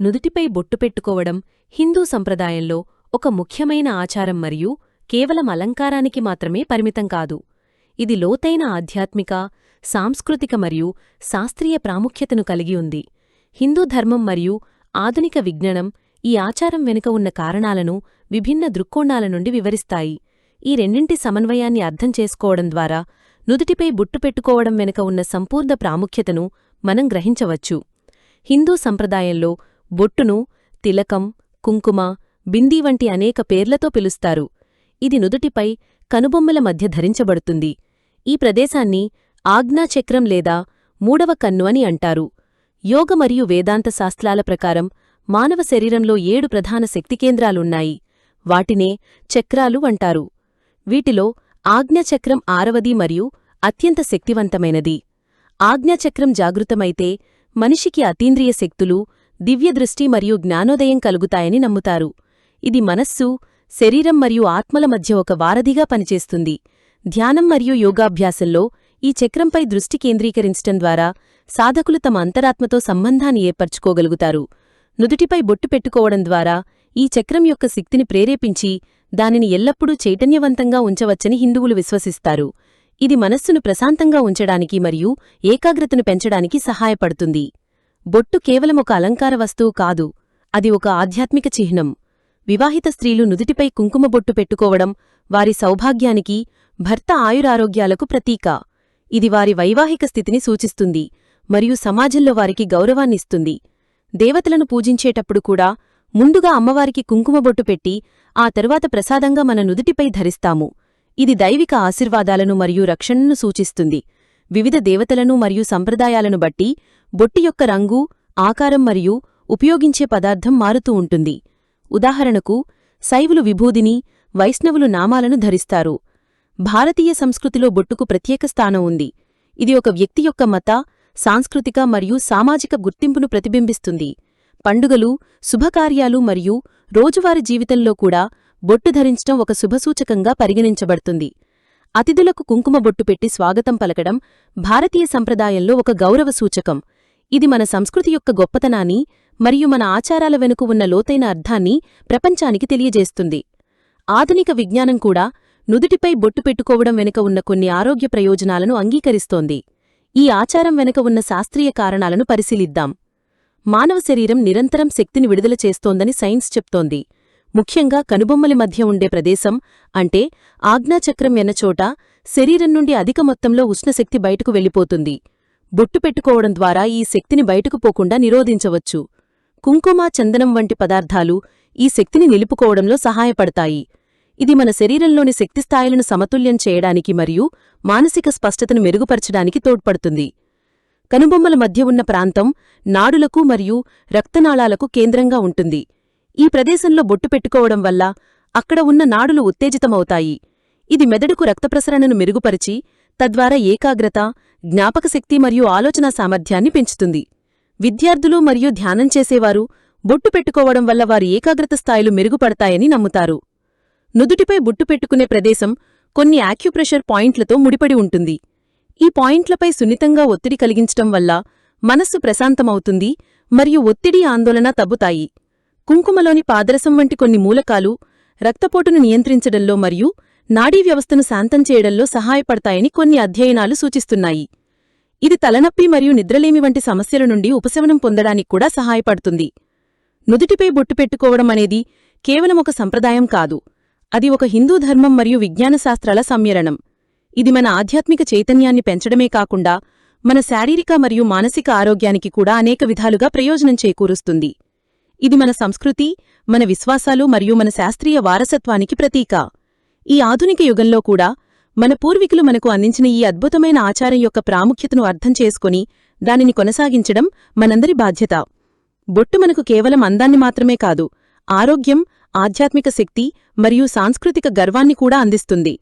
నుదుటిపై బొట్టు పెట్టుకోవడం హిందూ సంప్రదాయంలో ఒక ముఖ్యమైన ఆచారం మరియు కేవలం అలంకారానికి మాత్రమే పరిమితం కాదు. ఇది లోతైన ఆధ్యాత్మిక సాంస్కృతిక మరియు శాస్త్రీయ ప్రాముఖ్యతను కలిగి ఉంది. హిందూ ధర్మం మరియు ఆధునిక విజ్ఞానం ఈ ఆచారం వెనుక ఉన్న కారణాలను విభిన్న దృక్కోణాల నుండి వివరిస్తాయి. ఈ రెండింటి సమన్వయాన్ని అర్థం చేసుకోవడం ద్వారా నుదుటిపై బొట్టు పెట్టుకోవడం వెనుక ఉన్న సంపూర్ణ ప్రాముఖ్యతను మనం గ్రహించవచ్చు. హిందూ సంప్రదాయంలో బొట్టును తిలకం కుంకుమ బిందీ వంటి అనేక పేర్లతో పిలుస్తారు. ఇది నుదుటిపై కనుబొమ్మల మధ్య ధరించబడుతుంది. ఈ ప్రదేశాన్ని ఆజ్ఞాచక్రం లేదా మూడవ కన్ను అని అంటారు. యోగ మరియు వేదాంత శాస్త్రాల ప్రకారం మానవ శరీరంలో ఏడు ప్రధాన శక్తికేంద్రాలున్నాయి వాటినే చక్రాలు అంటారు. వీటిలో ఆజ్ఞచక్రం ఆరవది మరియు అత్యంత శక్తివంతమైనది. ఆజ్ఞచక్రం జాగృతమైతే మనిషికి అతీంద్రియ శక్తులు దివ్యదృష్టి మరియు జ్ఞానోదయం కలుగుతాయని నమ్ముతారు. ఇది మనస్సు శరీరం మరియు ఆత్మల మధ్య ఒక వారధిగా పనిచేస్తుంది. ధ్యానం మరియు యోగాభ్యాసంలో ఈ చక్రంపై దృష్టి కేంద్రీకరించటం ద్వారా సాధకులు తమ అంతరాత్మతో సంబంధాన్ని ఏర్పరచుకోగలుగుతారు. నుదుటిపై బొట్టు పెట్టుకోవడం ద్వారా ఈ చక్రం యొక్క శక్తిని ప్రేరేపించి దానిని ఎల్లప్పుడూ చైతన్యవంతంగా ఉంచవచ్చని హిందువులు విశ్వసిస్తారు. ఇది మనస్సును ప్రశాంతంగా ఉంచడానికి మరియు ఏకాగ్రతను పెంచడానికి సహాయపడుతుంది. బొట్టు కేవలం ఒక అలంకార వస్తువు కాదు అది ఒక ఆధ్యాత్మిక చిహ్నం. వివాహిత స్త్రీలు నుదుటిపై కుంకుమ బొట్టు పెట్టుకోవడం వారి సౌభాగ్యానికి భర్త ఆయురారోగ్యాలకు ప్రతీక. ఇది వారి వైవాహిక స్థితిని సూచిస్తుంది మరియు సమాజంలో వారికి గౌరవాన్నిస్తుంది దేవతలను పూజించేటప్పుడు కూడా ముందుగా అమ్మవారికి కుంకుమ బొట్టు పెట్టి ఆ తరువాత ప్రసాదంగా మన నుదుటిపై ధరిస్తాము. ఇది దైవిక ఆశీర్వాదాలను మరియు రక్షణను సూచిస్తుంది. వివిధ దేవతలను మరియు సంప్రదాయాలను బట్టి బొట్టి యొక్క రంగు ఆకారం మరియు ఉపయోగించే పదార్థం మారుతూ ఉంటుంది. ఉదాహరణకు శైవులు విభూదిని వైష్ణవులు నామాలను ధరిస్తారు. భారతీయ సంస్కృతిలో బొట్టుకు ప్రత్యేక స్థానం ఉంది. ఇది ఒక వ్యక్తి యొక్క మత సాంస్కృతిక మరియు సామాజిక గుర్తింపును ప్రతిబింబిస్తుంది. పండుగలు శుభకార్యాలు మరియు రోజువారీ జీవితంలో కూడా బొట్టు ధరించడం ఒక శుభసూచకంగా పరిగణించబడుతుంది. అతిథులకు కుంకుమ బొట్టు పెట్టి స్వాగతం పలకడం భారతీయ సంప్రదాయంలో ఒక గౌరవ సూచకం. ఇది మన సంస్కృతి యొక్క గొప్పతనాన్ని మరియు మన ఆచారాల వెనుక ఉన్న లోతైన అర్థాన్ని ప్రపంచానికి తెలియజేస్తుంది. ఆధునిక విజ్ఞానం కూడా నుదుటిపై బొట్టు పెట్టుకోవడం వెనుక ఉన్న కొన్ని ఆరోగ్య ప్రయోజనాలను అంగీకరిస్తోంది. ఈ ఆచారం వెనుక ఉన్న శాస్త్రీయ కారణాలను పరిశీలిద్దాం. మానవ శరీరం నిరంతరం శక్తిని విడుదల చేస్తోందని సైన్స్ చెప్తోంది. ముఖ్యంగా కనుబొమ్మలి మధ్య ఉండే ప్రదేశం అంటే ఆజ్ఞాచక్రం ఎన్నచోట శరీరం నుండి అధిక మొత్తంలో ఉష్ణశక్తి బయటకు వెళ్ళిపోతుంది. బొట్టు పెట్టుకోవడం ద్వారా ఈ శక్తిని బయటకు పోకుండా నిరోధించవచ్చు. కుంకుమ చందనం వంటి పదార్థాలు ఈ శక్తిని నిలుపుకోవడంలో సహాయపడతాయి. ఇది మన శరీరంలోని శక్తిస్థాయిలను సమతుల్యం చేయడానికి మరియు మానసిక స్పష్టతను మెరుగుపరచడానికి తోడ్పడుతుంది. కనుబొమ్మల మధ్య ఉన్న ప్రాంతం నాడులకు మరియు రక్తనాళాలకు కేంద్రంగా ఉంటుంది. ఈ ప్రదేశంలో బొట్టు పెట్టుకోవడం వల్ల అక్కడ ఉన్న నాడులు ఉత్తేజితమవుతాయి. ఇది మెదడుకు రక్తప్రసరణను మెరుగుపరిచి తద్వారా ఏకాగ్రత జ్ఞాపకశక్తి మరియు ఆలోచనా సామర్థ్యాన్ని పెంచుతుంది. విద్యార్థులు మరియు ధ్యానం చేసేవారు బొట్టు పెట్టుకోవడం వల్ల వారి ఏకాగ్రత స్థాయిలు మెరుగుపడతాయని నమ్ముతారు. నుదుటిపై బొట్టు పెట్టుకునే ప్రదేశం కొన్ని యాక్యుప్రెషర్ పాయింట్లతో ముడిపడి ఉంటుంది. ఈ పాయింట్లపై సున్నితంగా ఒత్తిడి కలిగించటం వల్ల మనస్సు ప్రశాంతమవుతుంది మరియు ఒత్తిడి ఆందోళన తగ్గుతాయి. కుంకుమలోని పాదరసం వంటి కొన్ని మూలకాలు రక్తపోటును నియంత్రించడంలో మరియు నాడీ వ్యవస్థను శాంతం చేయడంలో సహాయపడతాయని కొన్ని అధ్యయనాలు సూచిస్తున్నాయి. ఇది తలనొప్పి మరియు నిద్రలేమి వంటి సమస్యల నుండి ఉపశమనం పొందడానికి కూడా సహాయపడుతుంది. నుదుటిపై బొట్టు పెట్టుకోవడం అనేది కేవలం ఒక సంప్రదాయం కాదు. అది ఒక హిందూ ధర్మం మరియు విజ్ఞానశాస్త్రాల సమ్మేళనం. ఇది మన ఆధ్యాత్మిక చైతన్యాన్ని పెంచడమే కాకుండా మన శారీరక మరియు మానసిక ఆరోగ్యానికి కూడా అనేక విధాలుగా ప్రయోజనం చేకూరుస్తుంది. ఇది మన సంస్కృతి మన విశ్వాసాలు మరియు మన శాస్త్రీయ వారసత్వానికి ప్రతీక. ఈ ఆధునిక యుగంలో కూడా మన పూర్వీకులు మనకు అందించిన ఈ అద్భుతమైన ఆచారం యొక్క ప్రాముఖ్యతను అర్థం చేసుకుని దానిని కొనసాగించడం మనందరి బాధ్యత. బొట్టు మనకు కేవలం అందాన్ని మాత్రమే కాదు ఆరోగ్యం ఆధ్యాత్మిక శక్తి మరియు సాంస్కృతిక గర్వాన్ని కూడా అందిస్తుంది.